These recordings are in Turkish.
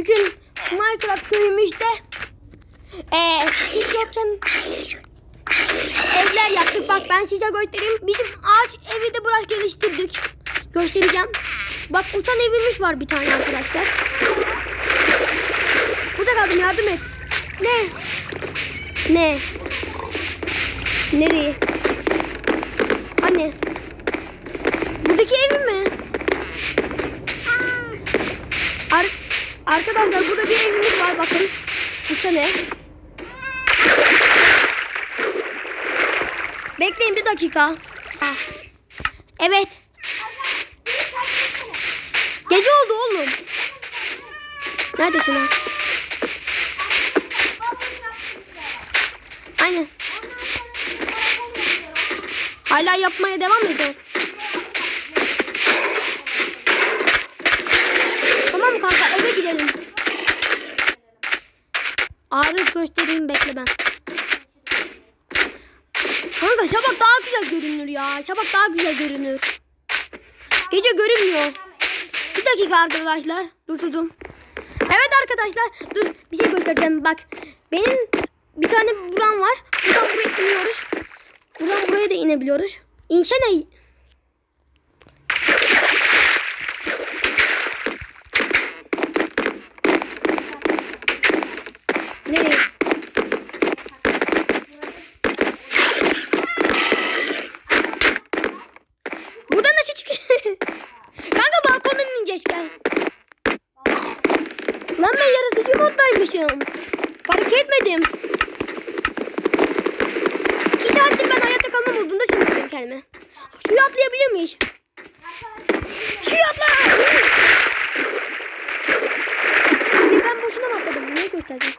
Bugün Minecraft köyümüzde hiç yokken evler yaptık. Bak ben size göstereyim. Bizim ağaç evi de biraz geliştirdik. Göstereceğim. Bak uçan evimiz var bir tane arkadaşlar. Burada kaldım yardım et. Ne? Ne? Nereye? Anne. Buradaki evi mi? Arkadaşlar burada bir evimiz var bakın. Uçan ev. Bekleyin bir dakika. Evet. Gece oldu oğlum. Neredesin ha? Aynen. Hala yapmaya devam ediyor. Tamam mı kanka eve gidelim. Ağrı göstereyim bekle ben. Kanka şabak daha güzel görünür ya. Şabak daha güzel görünür. Gece görünmüyor. Bir dakika arkadaşlar. Durdurdum. Evet arkadaşlar. Dur bir şey göstereceğim. Bak benim bir tane buram var. Buradan buraya iniyoruz. Buradan buraya da inebiliyoruz. İnsene. Nereye? Buradan nasıl çık? Kanka balkondan ineceğiz gel. Lan ben yaratıcı moddaymışım. Fark etmedim. İki saattir ben hayatta kalma modunda sanırım kendime. Suya atlayabilir miyiz? Suya atla! Ya ben boşuna mı atladım? Neyi göstereceğim?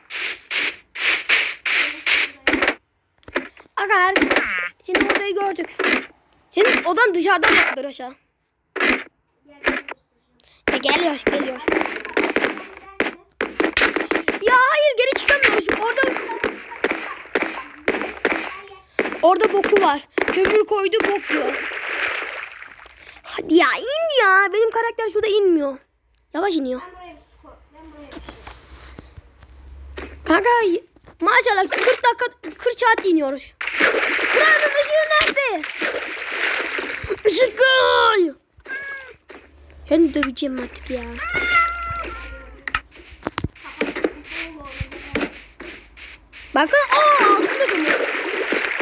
Agar. Şimdi odayı gördük. Senin odan dışarıdan bakılır aşağı. Geliyor, geliyor. Ya hayır geri çıkamıyoruz. Orada orada boku var. Kömür koydu bok diyor. Hadi ya in ya. Benim karakter şurada inmiyor. Yavaş iniyor. Kanka maşallah 40 dakika 40 saat iniyoruz. Buranın ışığı nerede? Işık. Seni döveceğim artık ya. Bakın aa altında kömür.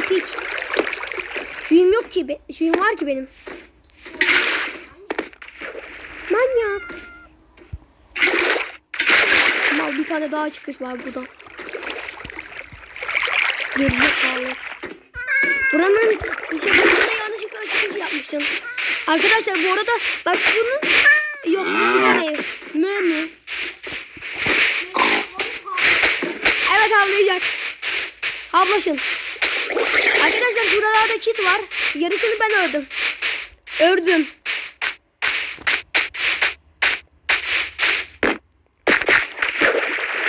Hiç. Suyum yok ki. Be suyum var ki benim. Manyak. Mal bir tane daha çıkış var buradan. Gerizekalı. Buranın dışarısında yanlışlıkla çıkış yapmıştım. Arkadaşlar bu arada bak bunun yok bu ev. Mü mü? Evet havlayacak. Havlasın. Arkadaşlar şuralarda çit var. Yarısını ben ördüm. Ördüm.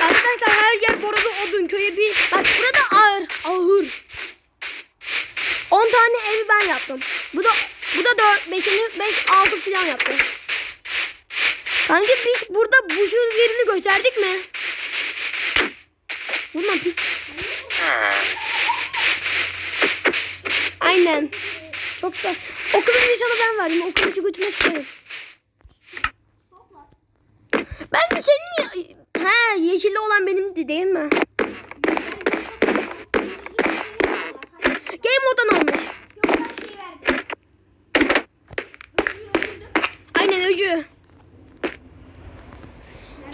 Arkadaşlar her yer burada odun köyü bir. Bak burada ağır. Ağır. 10 tane evi ben yaptım. Bu da bu da 4 5'ini 5 6 falan yaptım. Kanka biz burada buzun yerini gösterdik mi? Vurma piç. Aynen. Çok da. Okulun nişanı ben verdim. Okulu götürmek isterim. Ben senin ha yeşilli olan benim değil mi? Aynen öcü.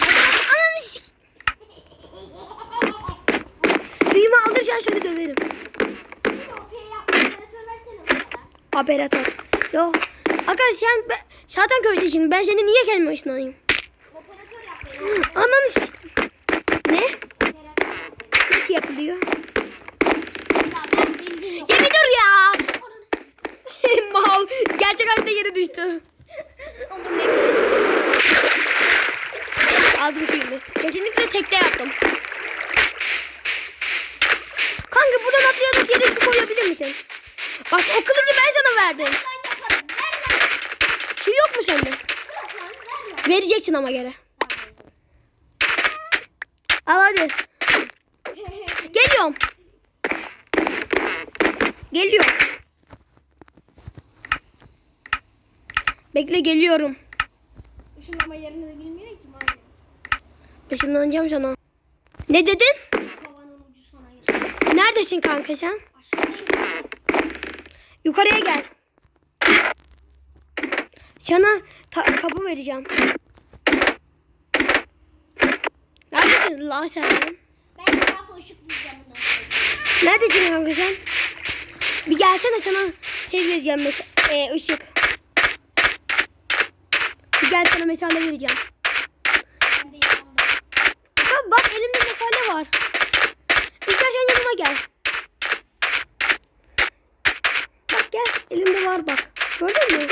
Ananı sik. Suyumu aldıracağım şöyle döverim. Operatör. Yo. Arkadaş sen ben, zaten köyde şimdi ben seni niye gelme ışınlanayım? Ananı sik. Ne? Nasıl yapılıyor? Ya bir dur ya. Mal. Gerçek hayatta yere düştü. Aldım suyumu. Kesinlikle tekte yaptım. Kanka buradan atlayarak yere su koyabilir misin? Bak o kılıcı ben sana verdim. Su yok mu sende? Vereceksin ama geri. Al hadi. Geliyorum. Geliyorum. Bekle geliyorum. Işınlama yerini de bilmiyor ki madem. Işınlanacağım sana. Ne dedin? Neredesin kanka sen? Yukarıya gel. Sana kapı vereceğim. Neredesin la sen? Ben etrafa ışık diyeceğim bundan sonra. Neredesin kanka sen? Bir gelsene sana şey vereceğim mesela. E, ışık. Bir gel sana mesale vereceğim. Ben de yanımda. Ha, bak elimde mesale var. İstersen yanıma gel. Bak gel elimde var bak. Gördün mü?